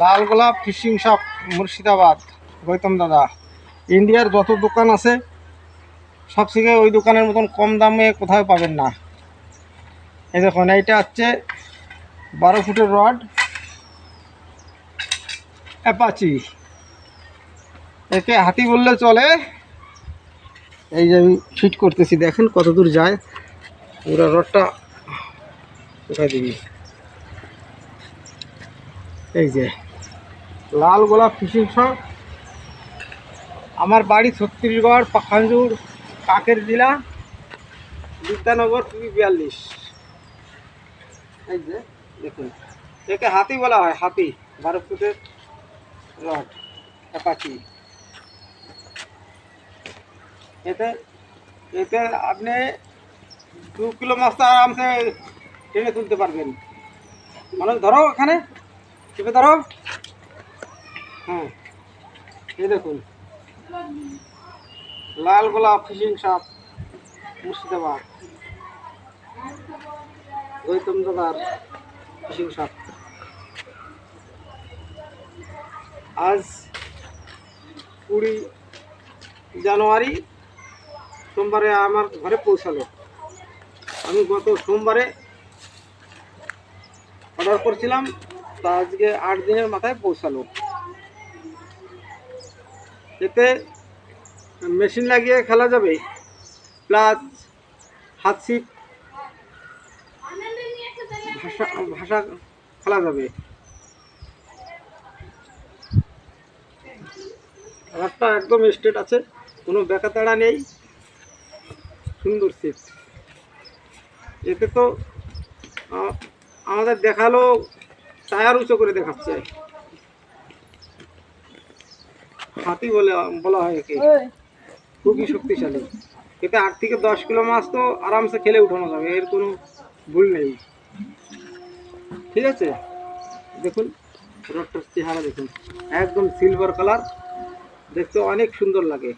লাল গোলাপ, fishing shop, Murshidabad, Gautam দাদা। ইন্ডিয়ার যত দোকান আছে, সব থেকে ওই দোকানের মতন কম দামে কোথাও পাবেন না। এই দেখুন, এইটা হচ্ছে বারো ফুটের রড, অ্যাপাচি। একে হাতি বললে চলে। এই যে আমি ফিট করতেছি, দেখেন কত দূর যায়। পুরো রডটা কোথায় দিবি? এই যে, লাল গোলাপ ফিশিং শপ। আমার বাড়ি ছত্তিশগড়, পাখানজুর, কাকের জেলা, বিদ্যানগর টুবি বিয়াল্লিশ। এই যে, দেখুন। একে হাতি বলা হয়, হাতি বারো ফুটের রড, অ্যাপাচি। এতে এতে আপনি দু কিলো মাছটা আরামসে টেনে তুলতে পারবেন। মানুষ ধরো এখানে চেপে ধরো হ্যাঁ এই দেখুন। লাল গোলাপ ফিশিং শপ মুর্শিদাবাদ। গৌতম দাদার ফিশিং শপ আজ কুড়ি জানুয়ারি, সোমবারে আমার ঘরে পৌঁছালো। আমি গত সোমবারে অর্ডার করছিলাম। তা আজকে আট দিনের মাথায় পৌঁছালো। এতে মেশিন লাগিয়ে খেলা যাবে। প্লাস হাত সিট ভাষা ভাষা খেলা যাবে। রাতটা একদম স্ট্রেট আছে, কোনো বেকাতাড়া নেই। সুন্দর সিট এতে তো আমাদের দেখাল টায়ার উঁচু করে দেখাচ্ছে। হাতি বলে বলা হয় একে। খুবই শক্তিশালী। এতে আট থেকে দশ কিলো মাছ তো আরামসে খেলে উঠানো যাবে এর কোনো ভুল নেই। ঠিক আছে? দেখুন রডটার চেহারা দেখুন। একদম সিলভার কালার দেখতে অনেক সুন্দর লাগে।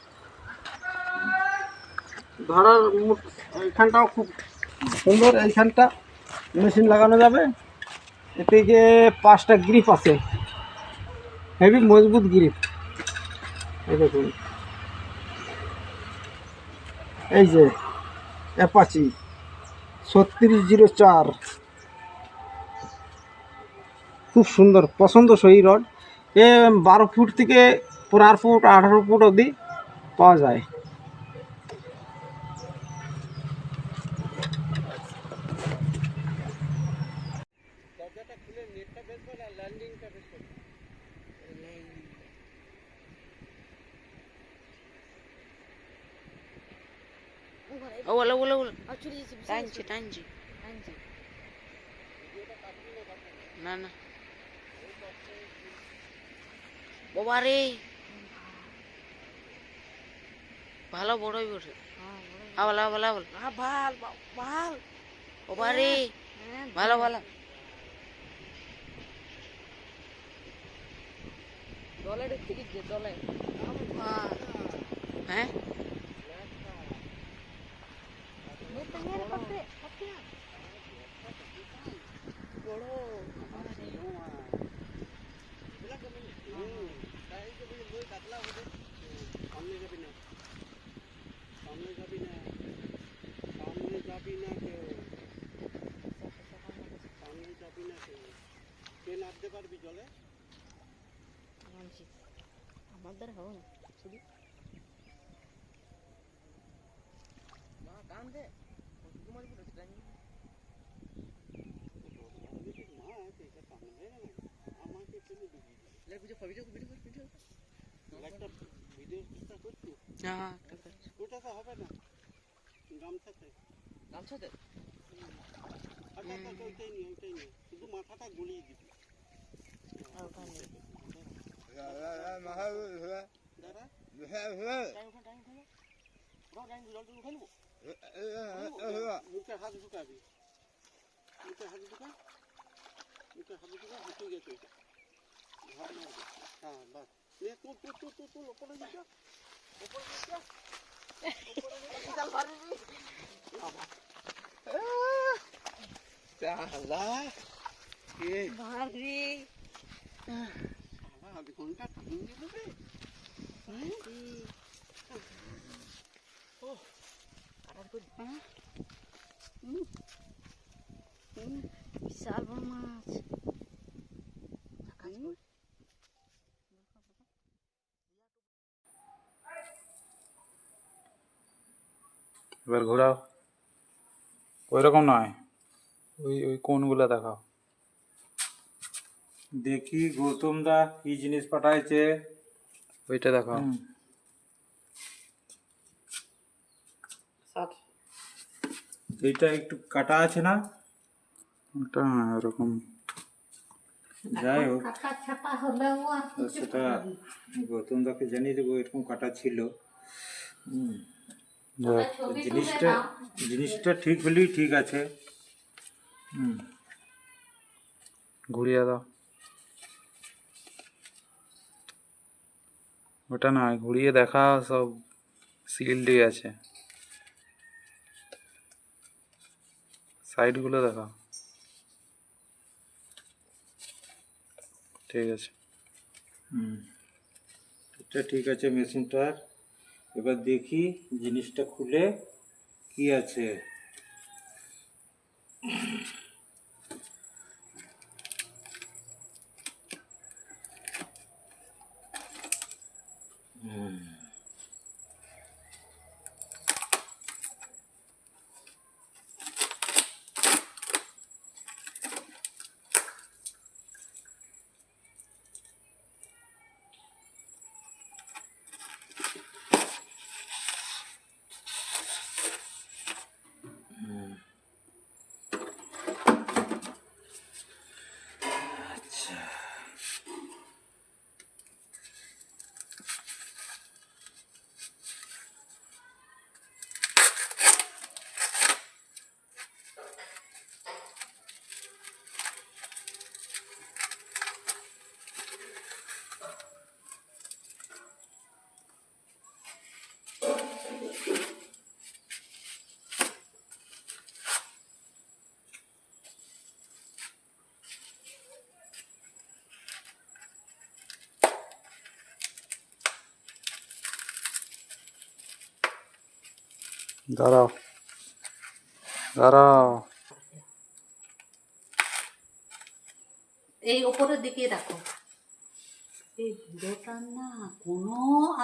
ধরার এইখানটাও খুব সুন্দর। এইখানটা মেশিন লাগানো যাবে। এতে যে পাঁচটা গ্রিপ আছে। হেভি মজবুত গ্রিপ এই দেখুন। এই যে অ্যাপাচি ছত্রিশ জিরো চার। খুব সুন্দর, পছন্দসই রড এ বারো ফুট থেকে পনেরো ফুট, আঠারো ফুট অবধি পাওয়া যায়। ওলা ওলা ওলা টানছি টানছি না না বাবা রে ভালো বড়ই বসে ভালো ভালো ভালো ভালো ভালো বাবা রে যে দলের। হ্যাঁ আমাদের হবে না শুধু হ্যাঁ ঠিক আছে ওটা তো হবে না। গামছাতে। গামছাতে? আচ্ছা আচ্ছা ওইটাই নিয়ে ওইটাই নিয়ে। শুধু মাথাটা গুলিয়ে দিবি। দাঁড়া মুখে হাত ঢুকাবি মুখে হাত ঢুকা মুখে হাত ঢুকা হাঁটু গেছে মারবে। হ্যাঁ বাস। নে তুল তুল তুল তুল তুল ওপরে নিচে ওপরে নিচে ওপরে নিচে বিশাল পারবি বাবা। চালা। বাবারে আধ ঘণ্টা টাইম নেবে বিশাল বড় মাছ এবার ঘোরাও। ওই রকম নয়। ওই ওই কোনগুলো দেখাও। দেখি গৌতম দা কি জিনিস পাঠাইছে। ওইটা দেখাও। এইটা একটু কাটা আছে না? ওটা হ্যাঁ, ওরকম যাই হোক। সেটা গৌতম দাকে জানিয়ে দেবো এরকম কাটা ছিল। হুম, জিনিসটা জিনিসটা ঠিক হলেই ঠিক আছে। হুম। ঘুরিয়ে দাও। ওটা না ঘুরিয়ে দেখা সব সিল্ডই আছে। সাইডগুলো দেখা। ঠিক আছে। এটা ঠিক আছে মেশিনটার এবার দেখি জিনিসটা খুলে কি আছে হুম। দাঁড়াও দাঁড়াও। এই ওপরের দিকে রাখো এই না কোনো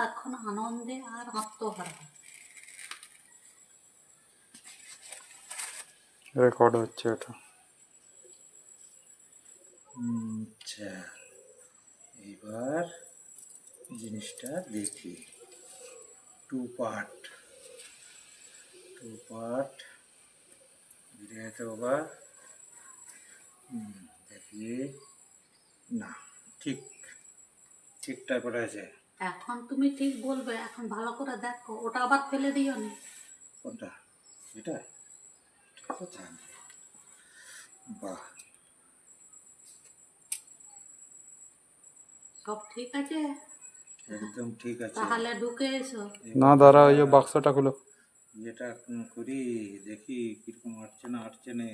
এখন আনন্দে আর আত্মহারা রেকর্ড হচ্ছে এটা। আচ্ছা। এবার জিনিসটা দেখি। টু পার্ট টু পার্ট ঘিরে যেতে বাবা দেখি। না ঠিক ঠিক টাইপের আছে। এখন তুমি ঠিক বলবে এখন ভালো করে দেখো ওটা আবার ফেলে দিও না। কোনটা? এটা? বাহ। সব ঠিক আছে? একদম ঠিক আছে। তাহলে ঢুকে এসো। না দাঁড়াও এই যে বাক্সটা খুলো। যেটা করি দেখি কীরকম আটছে না আটছে না।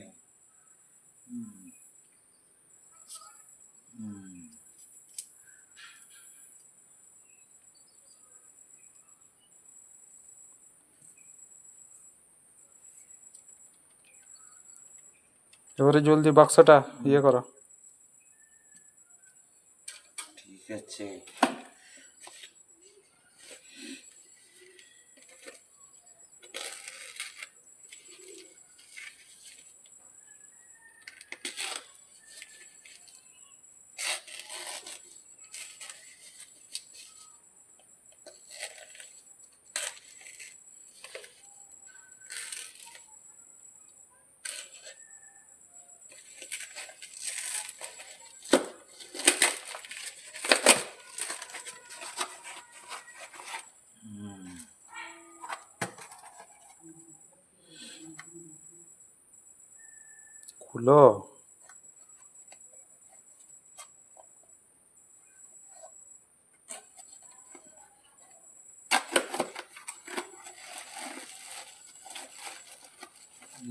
এবারে জলদি বাক্সটা ইয়ে করো। গুলো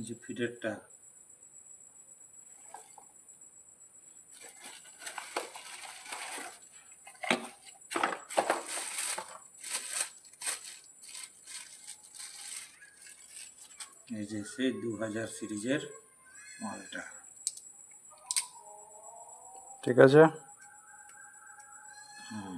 যে ফিডারটা। এই যে সেই দু হাজার সিরিজের মালটা ঠিক আছে? হুম।